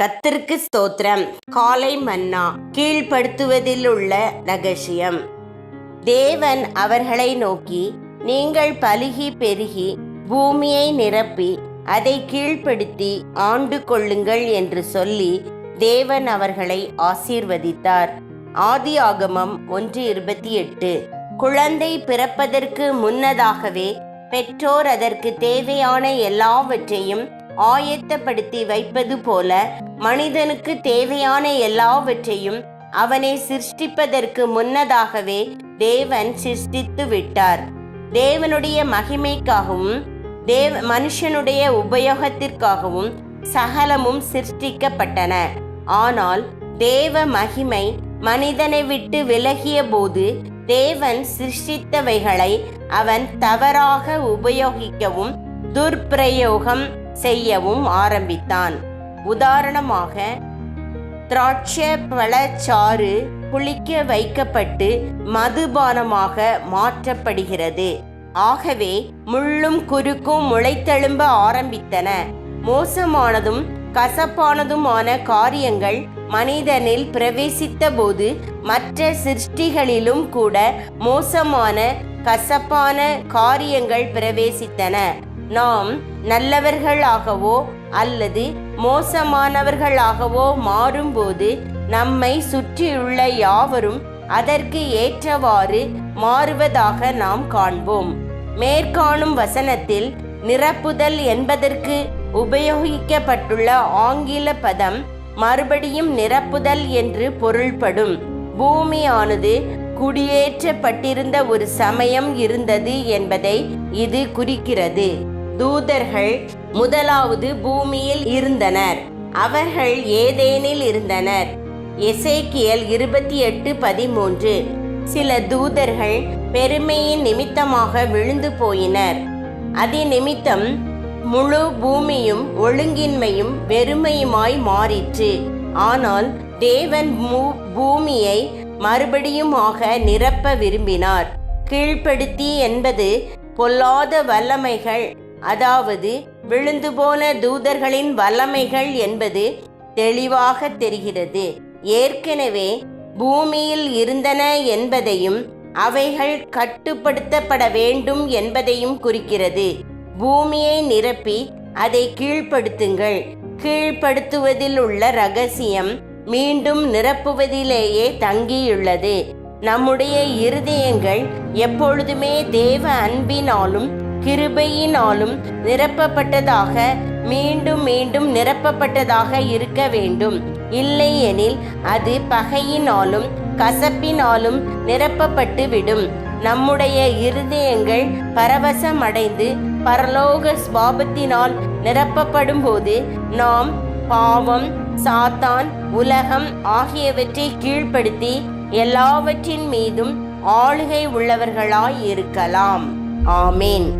கத்திற்கு ஸ்தோத்திரம். காலை மன்னா கீழ்ப்படுத்துவதில் உள்ள ரகசியம். தேவன் அவர்களை நோக்கி நீங்கள் பலுகி பெருகி பூமியை நிரப்பி அதை கீழ்ப்படுத்தி ஆண்டு கொள்ளுங்கள் என்று சொல்லி தேவன் அவர்களை ஆசீர்வதித்தார். ஆதி ஆகமம் ஒன்று இருபத்தி எட்டு. குழந்தை பிறப்பதற்கு முன்னதாகவே பெற்றோர் அதற்கு தேவையான எல்லாவற்றையும் ஆயத்தப்படுத்தி வைப்பது போல மனிதனுக்கு தேவையான எல்லாவற்றையும் அவனை சிருஷ்டிப்பதற்கு முன்னதாகவே தேவன் சிருஷ்டித்து விட்டார். தேவனுடைய மகிமைக்காகவும் தேவ மனுஷனுடைய உபயோகத்திற்காகவும் சகலமும் சிருஷ்டிக்கப்பட்டன. ஆனால் தேவ மகிமை மனிதனை விட்டு விலகிய போது தேவன் சிருஷ்டித்தவைகளை அவன் தவறாக உபயோகிக்கவும் துர்பிரயோகம் செய்யவும் ஆரம்பித்தான். உதாரணமாக திராட்சை பழச்சாறு புளிக்க வைக்கப்பட்டு மதுபானமாக மாற்றப்படுகிறது. ஆகவே முள்ளும் குறுக்கும் முளைத்தெழும்ப ஆரம்பித்தன. மோசமானதும் கசப்பானதுமான காரியங்கள் மனிதனில் பிரவேசித்த போது மற்ற சிருஷ்டிகளிலும் கூட மோசமான கசப்பான காரியங்கள் பிரவேசித்தன. நாம் நல்லவர்களாகவோ அல்லது மோசமானவர்களாகவோ மாறும்போது நம்மை சுற்றியுள்ள யாவரும் அதற்கு ஏற்றவாறு மாறுவதாக நாம் காண்போம். மேற்காணும் வசனத்தில் நிரப்புதல் என்பதற்கு உபயோகிக்கப்பட்டுள்ள ஆங்கில பதம் மறுபடியும் நிரப்புதல் என்று பொருள்படும். பூமியானது குடியேற்றப்பட்டிருந்த ஒரு சமயம் இருந்தது என்பதை இது குறிக்கிறது. தூதர்கள் முதலாவது பூமியில் இருந்தனர். அவர்கள் ஏதேனில் இருந்தனர். எசேக்கியல் இருபத்தி எட்டு பதிமூன்று. சில தூதர்கள் பெருமையின் நிமித்தமாக விழுந்து போயினர். அதி நிமித்தம் முழு பூமியும் ஒழுங்கின்மையும் வெறுமையுமாய் மாறிற்று. ஆனால் தேவன் பூமியை மறுபடியுமாக நிரப்ப விரும்பினார். கீழ்ப்படுத்தி என்பது பொல்லாத வல்லமைகள் அதாவது விழுந்து போன தூதர்களின் வல்லமைகள் என்பது தெளிவாக தெரிகிறது. ஏற்கனவே பூமியில் இருந்தன என்பதையும் அவைகள் கட்டுப்படுத்தப்பட வேண்டும் என்பதையும் குறிக்கிறது. பூமியை நிரப்பி அதை கீழ்ப்படுத்துங்கள். கீழ்ப்படுத்துவதில் உள்ள ரகசியம் மீண்டும் நிரப்புவதிலேயே தங்கியுள்ளது. நம்முடைய இருதயங்கள் எப்பொழுதுமே தேவ அன்பினாலும் கிருபையினாலும் நிரப்பப்பட்டதாக மீண்டும் மீண்டும் நிரப்பப்பட்டதாக இருக்க வேண்டும். இல்லையெனில் அது பகையினாலும் கசப்பினாலும் நிரப்பப்பட்டு விடும் நம்முடைய இருதயங்கள் பரவசமடைந்து பரலோக ஸ்வாபத்தினால் நிரப்பப்படும் போது நாம் பாவம் சாத்தான் உலகம் ஆகியவற்றை கீழ்ப்படுத்தி எல்லாவற்றின் மீதும் ஆளுகை உள்ளவர்களாய் இருக்கலாம். ஆமேன்.